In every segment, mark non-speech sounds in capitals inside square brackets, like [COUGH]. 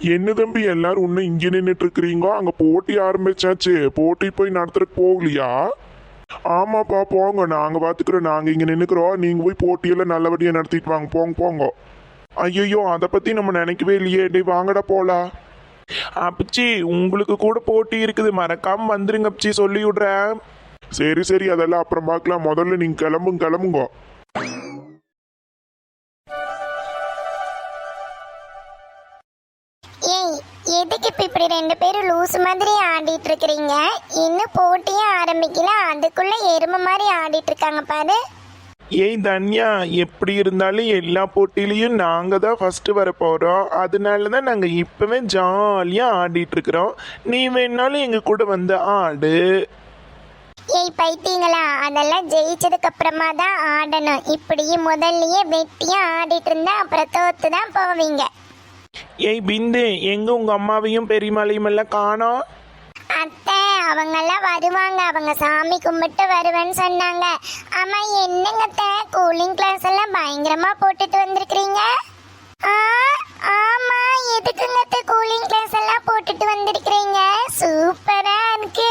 என்ன தம்பி எல்லாரும் இன்னும் இங்கே நின்றுட்டு இருக்கிறீங்க அங்கே போட்டி ஆரம்பிச்சாச்சு. போட்டி போய் நடத்துறதுக்கு போகலையா? ஆமாப்பா போங்க. நாங்கள் பார்த்துக்கிறோம் நாங்கள் இங்கே நின்றுக்கிறோம் நீங்கள் போய் போட்டியெல்லாம் நல்லபடியாக நடத்திட்டு வாங்க. போங்க போங்க. ஐயோ அதை பற்றி நம்ம நினைக்கவே இல்லையே. டே வாங்கடா போலாம். அப்பச்சி உங்களுக்கு கூட போட்டி இருக்குது. மறக்காம வந்துருங்க அப்பச்சி. சொல்லி விடுறேன் சரி சரி. அதெல்லாம் அப்புறம் பார்க்கலாம். முதல்ல நீங்கள் கிளம்புங்க கிளம்புங்க. இப்படி ரெண்டு பேரும் லூஸ் மாதிரி ஆடிட்டு இருக்கிறீங்க இன்னும் போட்டியே ஆரம்பிக்கல. அதுக்குள்ள எருமை மாதிரி ஆடிட்டு இருக்காங்க பாரு. ஏய் தன்யா எப்படி இருந்தாலும் எல்லா போட்டியிலையும் நாங்கள் தான் ஃபர்ஸ்ட் வர போகிறோம் அதனால தான் நாங்கள் இப்போவே ஜாலியாக ஆடிட்டு இருக்கிறோம் நீ வேணாலும் எங்கள் கூட வந்து ஆடு. ஏய் பைத்தியங்களா அதெல்லாம் ஜெயிச்சதுக்கு அப்புறமா தான் ஆடணும். இப்படி முதல்லயே வெட்டியா ஆடிட்டு இருந்தா அப்புறம் தோத்து தான் போவீங்க. ஏய் பிந்து எங்கே உங்கள் அம்மாவையும் பெரியமாளையும் எல்லாம் காணோம்? அத்தை அவங்கெல்லாம் வருவாங்க. அவங்க சாமி கும்பிட்டு வருவேன்னு சொன்னாங்க. ஆமா என்னங்க அத்தை? கூலிங் கிளாஸ் எல்லாம் பயங்கரமா போட்டுட்டு வந்திருக்கிறீங்க? ஆ, ஆமா எதுக்குங்க அத்தை கூலிங் கிளாஸ் எல்லாம் போட்டுட்டு வந்திருக்கிறீங்க? சூப்பரா இருக்கு.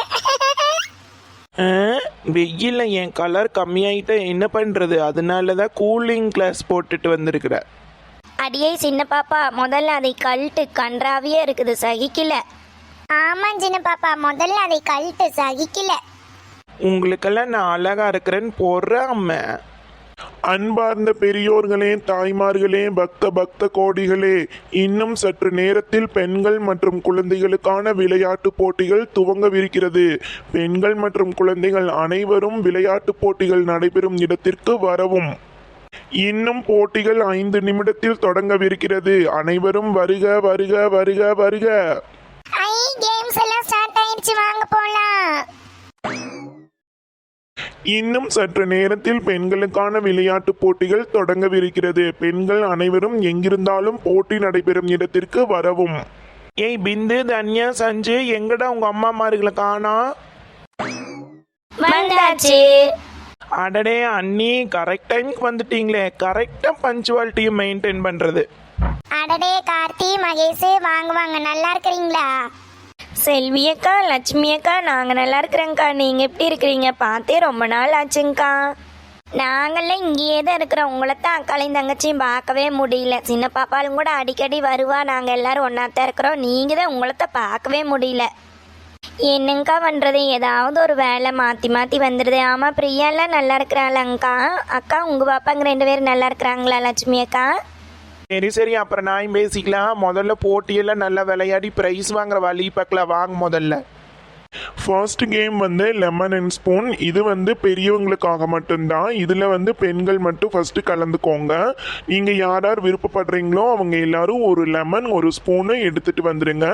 வெயில்ல என் கலர் கம்மியாயிட்ட என்ன பண்ணுறது அதனால தான் கூலிங் கிளாஸ் போட்டுட்டு வந்திருக்கிறேன். அடியே சின்ன பாப்பா முதல்ல அதை கழட்டு கன்றாவியே இருக்குது சகிக்கல. ஆமா சின்ன பாப்பா முதல்ல அதை கழட்டு சகிக்கல. உங்களுக்கெல்லாம் நான் அழகா இருக்கிறேன்னு போடுறாம அன்பார்ந்த பெரியோர்களே தாய்மார்களே பக்த பக்த கோடிகளே இன்னும் சற்று நேரத்தில் பெண்கள் மற்றும் குழந்தைகளுக்கான விளையாட்டு போட்டிகள் துவங்கவிருக்கிறது. பெண்கள் மற்றும் குழந்தைகள் அனைவரும் விளையாட்டு போட்டிகள் நடைபெறும் இடத்திற்கு வரவும். இன்னும் போட்டிகள் ஐந்து நிமிடத்தில் தொடங்கவிருக்கிறது. அனைவரும் வருக வருக வருக வருக. ஐ கேம்ஸ் எல்லாம் ஸ்டார்ட் ஆயிடுச்சு. வாங்க போலாம். இன்னும் சற்று நேரத்தில் பெண்களுக்கான விளையாட்டு போட்டிகள் தொடங்கவிருக்கிறது. பெண்கள் அனைவரும் எங்கிருந்தாலும் போட்டி நடைபெறும் இடத்திற்கு வரவும். ஏய் பிந்து தன்யா சஞ்சு எங்கடா உங்க அம்மா மார்களை காணா? வந்தாச்சு. அடடே அண்ணி கரெக்ட் டைம்க்கு வந்துட்டீங்களே. கரெக்டா பஞ்சுவாலிட்டியும் மெயின்டைன் பண்றது. அடடே கார்த்தி மகேஷ் வாங்க வாங்க நல்லா இருக்கிறீங்களா? செல்வி அக்கா லட்சுமி அக்கா நாங்கள் நல்லா இருக்கிறோங்க்கா நீங்கள் எப்படி இருக்கிறீங்க? பார்த்தே ரொம்ப நாள் ஆச்சுங்க்கா நாங்கள்லாம் இங்கேயே தான் இருக்கிறோம். உங்களை தான் அக்காளையும் தங்கச்சியும் பார்க்கவே முடியல. சின்ன பாப்பாலும் கூட அடிக்கடி வருவா. நாங்கள் எல்லாரும் ஒன்றா தான் இருக்கிறோம். நீங்கள் தான் உங்களை தான் பார்க்கவே முடியல. என்னங்கக்கா பண்ணுறது ஏதாவது ஒரு வேலை மாற்றி மாற்றி வந்துடுது ஆமாம் பிரியாலாம் நல்லா இருக்கிறாளங்க்கா அக்கா உங்கள் பாப்பாங்க ரெண்டு பேரும் நல்லா இருக்கிறாங்களா லட்சுமி அக்கா? சரி சரி. அப்புறம் நான் பேசிக்கலாம். முதல்ல போட்டியெல்லாம் நல்லா விளையாடி ப்ரைஸ் வாங்குற வழி பார்க்கலாம் வாங்க முதல்ல. ஃபர்ஸ்ட் கேம் வந்து லெமன் அண்ட் ஸ்பூன் இது வந்து பெரியவங்களுக்காக மட்டும்தான். இதில் வந்து பெண்கள் மட்டும் ஃபர்ஸ்ட் கலந்துக்கோங்க. நீங்கள் யார் யார் விருப்பப்படுறீங்களோ அவங்க எல்லாரும் ஒரு லெமன் ஒரு ஸ்பூனு எடுத்துட்டு வந்துடுங்க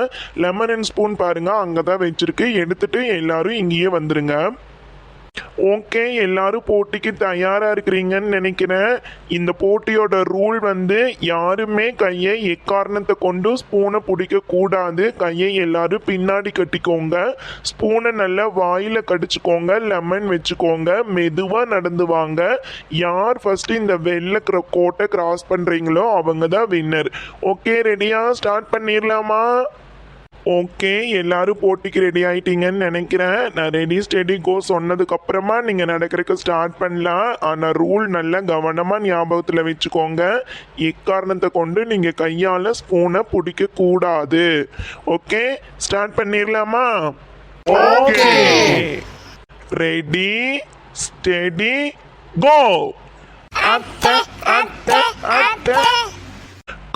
லெமன் அண்ட் ஸ்பூன் பாருங்கள் அங்கே தான் வச்சுருக்கு. எடுத்துட்டு எல்லாரும் இங்கேயே வந்துடுங்க ஓகே எல்லாரும் போட்டிக்கு தயாரா இருக்கிறீங்கன்னு நினைக்கிறேன். இந்த போட்டியோட ரூல் வந்து யாருமே கையை எக்காரணத்தை கொண்டு ஸ்பூனை பிடிக்க கூடாது. கையை எல்லாரும் பின்னாடி கட்டிக்கோங்க. ஸ்பூனை நல்லா வாயில கடிச்சுக்கோங்க லெமன் வச்சுக்கோங்க மெதுவா நடந்து வாங்க. யார் ஃபர்ஸ்ட் இந்த வெள்ளை கோட்டை கிராஸ் பண்றீங்களோ அவங்க தான் வின்னர் ஓகே ரெடியா ஸ்டார்ட் பண்ணிடலாமா ஓகே எல்லாரும் போட்டிக்கு ரெடி ஆயிட்டீங்கன்னு நினைக்கிறேன். நான் ரெடி ஸ்டெடி கோ சொன்னதுக்கு அப்புறமா நீங்க நடக்கிறதுக்கு ஸ்டார்ட் பண்ணலாம். ஆனா ரூல் நல்லா கவனமா ஞாபகத்துல வச்சுக்கோங்க. எக்காரணத்தை கொண்டு நீங்க கையால ஸ்பூனை பிடிக்க கூடாது ஓகே ஸ்டார்ட் பண்ணிடலாமா? ஓகே. ரெடி ஸ்டெடி கோ அத்தை அத்தை அத்தை.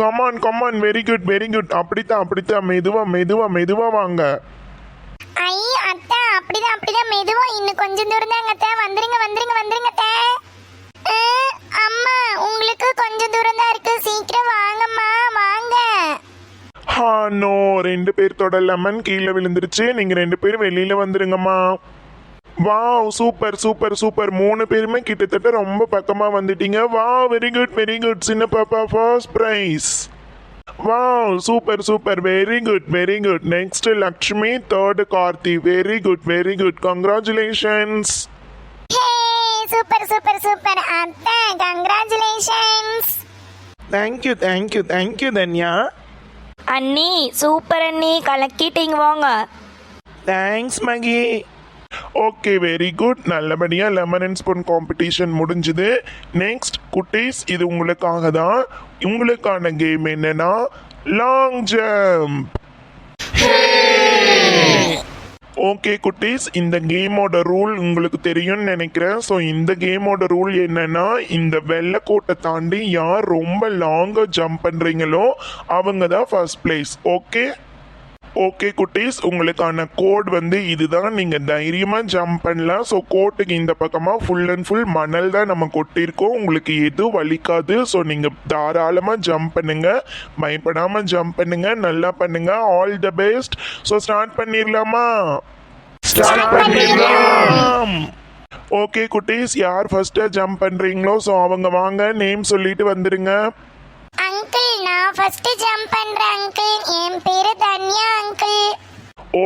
Come on come on very good very good அப்படித்தான் அப்படித்தான். மெதுவா மெதுவா மெதுவா வாங்க. ஐ அத்தை அப்படிதான் அப்படிதான். மெதுவா இன்னும் கொஞ்சம் தூரம் தாங்க அத்தை. வந்துருங்க வந்துருங்க வந்துருங்க அத்தை. அம்மா உங்களுக்கு கொஞ்சம் தூரம் தான் இருக்கு. சீக்கிரம் வாங்கம்மா வாங்க. ஹா நோ ரெண்டு பேர்த்தோட லெமன் கீழே விழுந்துருச்சு. நீங்க ரெண்டு பேரும் வெளியில வந்துருங்கம்மா. Wow super super super. மூணு பேருமே கிட்டத்தட்ட ரொம்ப பக்கமா வந்துட்டீங்க. வா வெரி குட் வெரி குட் சின்ன பாப்பா first prize wow super super. Very good very good next Lakshmi third Karthi. Very good very good congratulations hey super super super. அத்தை congratulations thank you thank you thank you Dhanya அண்ணி super அண்ணி. கலக்கிட்டீங்க வாங்க. Thanks Mahi okay very good நல்லபடியாக lemon and spoon competition முடிஞ்சுது. Next குட்டீஸ் இது உங்களுக்காக தான் உங்களுக்கான கேம் என்னன்னா லாங் ஜம்ப் ஓகே குட்டீஸ் இந்த கேமோட ரூல் உங்களுக்கு தெரியும்னு நினைக்கிறேன். ஸோ இந்த கேமோட ரூல் என்னன்னா இந்த வெள்ளைக்கோட்டை தாண்டி யார் ரொம்ப லாங்காக ஜம்ப் பண்ணுறீங்களோ அவங்க தான் ஃபர்ஸ்ட் பிளேஸ் ஓகே ஓகே குட்டீஸ் உங்களுக்கான கோட் வந்து இதுதான். நீங்கள் தைரியமாக ஜம்ப் பண்ணலாம். ஸோ கோட்டுக்கு இந்த பக்கமாக ஃபுல் அண்ட் ஃபுல் மணல் தான் நம்ம கொட்டியிருக்கோம் உங்களுக்கு எதுவும் வலிக்காது. ஸோ நீங்கள் தாராளமாக ஜம்ப் பண்ணுங்க. பயப்படாமல் ஜம்ப் பண்ணுங்க. நல்லா பண்ணுங்க. All the best so start பண்ணிடலாமா ஸ்டார்ட் பண்ணிடலாம். ஓகே குட்டீஸ் யார் ஃபர்ஸ்ட்டாக ஜம்ப் பண்ணுறீங்களோ ஸோ அவங்க வாங்க நேம் சொல்லிட்டு வந்துடுங்க அங்கிள் நான் ஃபர்ஸ்ட் ஜம்ப் பண்றேன் அங்கிள். என் பேரு தன்யா அங்கிள்.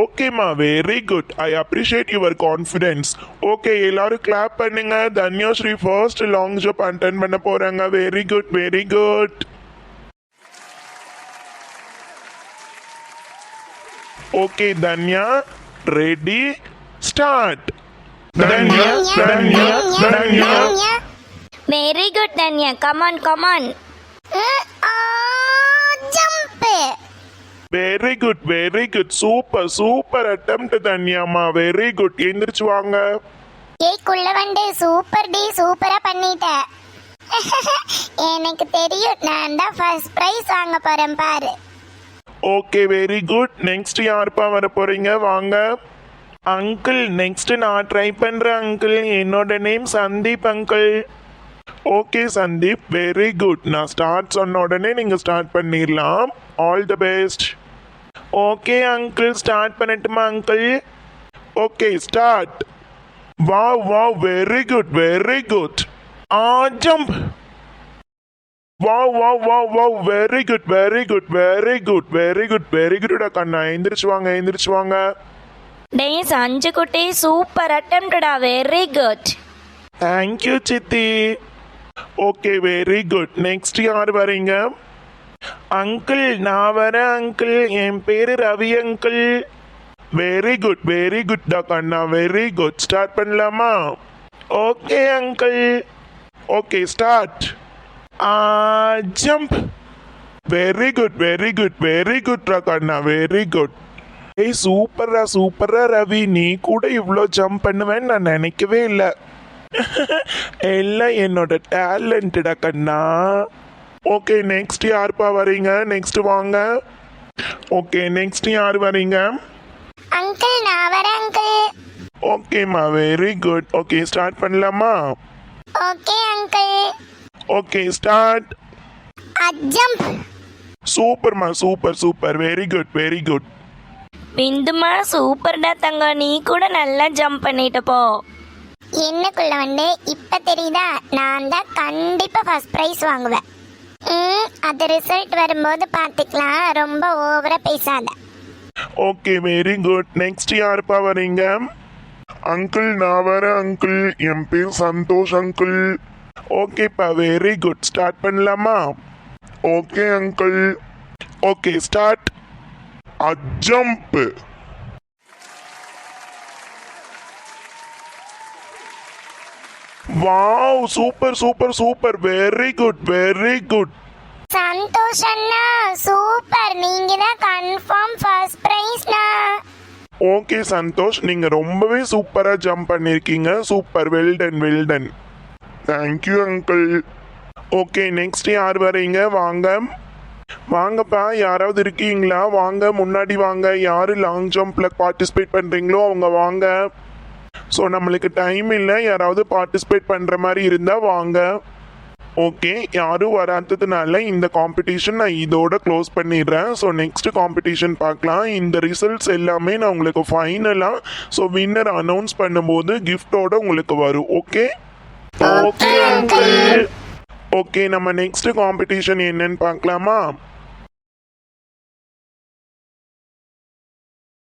ஓகேம்மா very good I appreciate your confidence okay எல்லாரும் கிளாப் பண்ணுங்க. Dhanyashree first long jump attempt பண்ண போறாங்க. Very good very good okay Dhanya ready start Dhanya Dhanya Dhanya very good Dhanya. Come on come on very good very good super super attempt தன்யாம்மா very good எந்திரிச்சு வாங்க. ஏய் குள்ள வந்து super D சூப்பரா பண்ணிட்ட. [LAUGHS] எனக்கு தெரியும் நான் தான் ஃபர்ஸ்ட் பிரைஸ் வாங்க போறேன் பாரு. ஓகே வெரி குட் நெக்ஸ்ட் யாருப்பா வர போறீங்க? வாங்க. அங்கிள் நெக்ஸ்ட் நான் ட்ரை பண்றேன் அங்கிள் என்னோட name Sandeep uncle okay Sandeep. Very good நான் ஸ்டார்ட் சொன்ன உடனே நீங்க ஸ்டார்ட் பண்ணிடலாம். All the best okay uncle start பண்ணட்டுமா uncle okay start wow wow very good very good ah jump wow wow wow wow very good very good very good very good very good கண்ணா எந்திரிச்சு வாங்க எந்திரிச்சு வாங்க. டேஸ் அஞ்சு குட்டி super அட்டம்ப்டா very good thank you சித்தி. ஓகே வெரி குட் நெக்ஸ்ட் யார் வரீங்க? அங்கிள் நான் வரேன் அங்கிள். என் பேரு Ravi uncle. Very good very good டா கண்ணா வெரி குட் ஸ்டார்ட் பண்ணலாமா? Okay uncle okay start jump very good very good very good ரா கண்ணா வெரி குட் ஏய் சூப்பரா சூப்பரா ரவி. நீ கூட இவ்வளோ ஜம்ப் பண்ணுவேன்னு நான் நினைக்கவே இல்லை. [LAUGHS] எல்லாம் என்னோட டேலண்டடா கண்ணா. ஓகே நெக்ஸ்ட் யாருப்பா வரீங்க? நெக்ஸ்ட் வாங்க. ஓகே நெக்ஸ்ட் யார் வரீங்க? அங்கிள் நான் வரேன் அங்கிள் ஓகேம்மா வெரி குட் ஓகே ஸ்டார்ட் பண்ணலாமா? Okay uncle okay start jump சூப்பர்மா super super very good very good பிந்துமா சூப்பர்டா தங்கம் நீ கூட நல்லா ஜம்ப் பண்ணிட்ட போ. என்னக்குள்ள வந்து இப்ப தெரியுதா? நான் தான் கண்டிப்பா ஃபர்ஸ்ட் பிரைஸ் வாங்குவேன். அது ரிசல்ட் வரும்போது பார்த்துக்கலாம். ரொம்ப ஓவரா பேசாத. ஓகே வெரி குட் நெக்ஸ்ட் யாருப்பா வரீங்க? அங்கிள் நான் வரேன் அங்கிள் என் பேர் சந்தோஷ் அங்கிள் ஓகேப்பா வெரி குட் ஸ்டார்ட் பண்ணலாமா? Okay uncle okay start jump wow super super super very good very good Santhosh அண்ணா சூப்பர் நீங்க தான் கன்ஃபார்ம் ஃபர்ஸ்ட் பிரைஸ்ண்ணா ஓகே சந்தோஷ் நீங்க ரொம்பவே சூப்பரா ஜம்ப் பண்ணிருக்கீங்க. Super well done well done thank you uncle okay next யார் வரீங்க வாங்க. வாங்கப்பா யாராவது இருக்கீங்களா? வாங்க முன்னாடி வாங்க. யாரு லாங் ஜம்ப்ல பார்ட்டிசிபேட் பண்றீங்களோ அவங்க வாங்க. ஸோ நம்மளுக்கு டைம் இல்லை. யாராவது பார்ட்டிசிபேட் பண்ற மாதிரி இருந்தா வாங்க. ஓகே யாரும் வராததுனால இந்த காம்படிஷன் நான் இதோட க்ளோஸ் பண்ணிடுறேன். ஸோ நெக்ஸ்ட் காம்படிஷன் பார்க்கலாம். இந்த ரிசல்ட்ஸ் எல்லாமே நான் உங்களுக்கு ஃபைனலாக ஸோ வின்னர் அனௌன்ஸ் பண்ணும்போது கிஃப்டோட உங்களுக்கு வரும். ஓகே ஓகே ஓகே நம்ம நெக்ஸ்ட் காம்படிஷன் என்னன்னு பார்க்கலாமா?